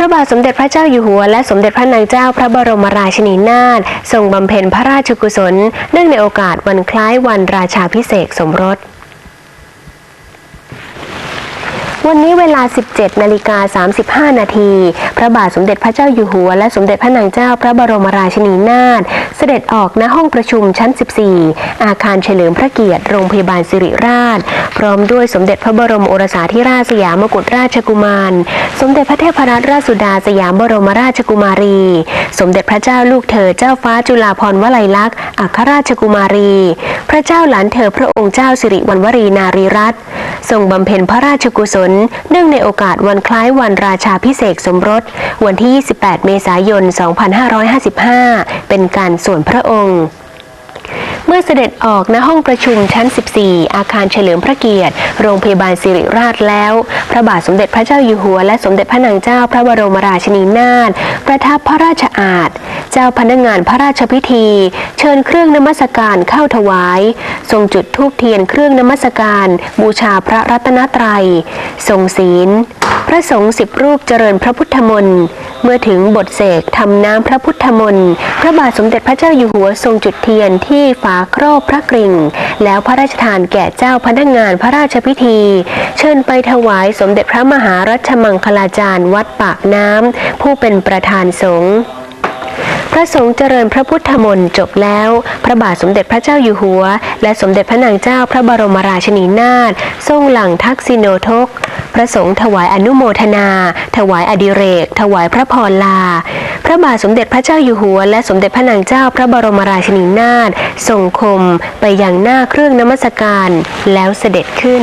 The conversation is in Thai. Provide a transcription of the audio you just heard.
พระบาทสมเด็จพระเจ้าอยู่หัว และสมเด็จพระนางเจ้าพระบรมราชินีนาถทรงบำเพ็ญพระราชกุศล เนื่องในโอกาสวันคล้ายวันราชาพิเศษสมรส วันนี้เวลา 17นาฬิกา35 นาทีพระบาทสมเด็จพระเจ้าอยู่หัว และสมเด็จพระนางเจ้าพระบรมราชินีนาถเสด็จออกณห้องประชุมชั้น 14 อาคารเฉลิมพระเกียรติโรงพยาบาลสิริราช พร้อมด้วยสมเด็จพระบรมโอรสาธิราชสยามกุฎราชกุมาร สมเด็จพระเทพรัตนราชสุดาสยามบรมราชกุมารี สมเด็จพระเจ้าลูกเธอเจ้าฟ้าจุฬาภรณ์วลัยลักษณ์อัครราชกุมารี พระเจ้าหลานเธอพระองค์เจ้าสิริวัณวรีนารีรัตน์ ทรงบำเพ็ญพระราชกุศล เนื่องในโอกาสวันคล้ายวันราชาพิเศษสมรส วันที่ 28 เมษายน 2555 เป็นการส่วนพระองค์เมื่อเสด็จออกณห้องประชุมชั้น 14 อาคารเฉลิมพระเกียรติ โรงพยาบาลสิริราชแล้ว พระบาทสมเด็จพระเจ้าอยู่หัว และสมเด็จพระนางเจ้าพระบรมราชินีนาถประทับพระราชอาณ เจ้าพนักงานพระราชพิธี เชิญเครื่องนมัสการเข้าถวาย ทรงจุดธูปเทียนเครื่องนมัสการ บูชาพระรัตนตรัย ทรงศีล พระสงฆ์สิบรูปเจริญพระพุทธมนต์เมื่อถึงบทเสกทำน้ำพระพุทธมนต์พระบาทสมเด็จพระเจ้าอยู่หัวทรงจุดเทียนที่ฝาครอบพระกริ่ง แล้วพระราชทานแก่เจ้าพนักงานพระราชพิธี เชิญไปถวายสมเด็จพระมหารัชมังคลาจารย์วัดปากน้ำผู้เป็นประธานสงฆ์ ระสงฆ์เจริญพระพุทธมนต์จบแล้ว พระบาทสมเด็จพระเจ้าอยู่หัว และสมเด็จพระนางเจ้าพระบรมราชินีนาถทรงหลังทักษิโนทก พระสงฆ์ถวายอนุโมทนา ถวายอดิเรก ถวายพระพรลา พระบาทสมเด็จพระเจ้าอยู่หัว และสมเด็จพระนางเจ้าพระบรมราชินีนาถทรงคมไปยังหน้าเครื่องนมัสการ แล้วเสด็จขึ้น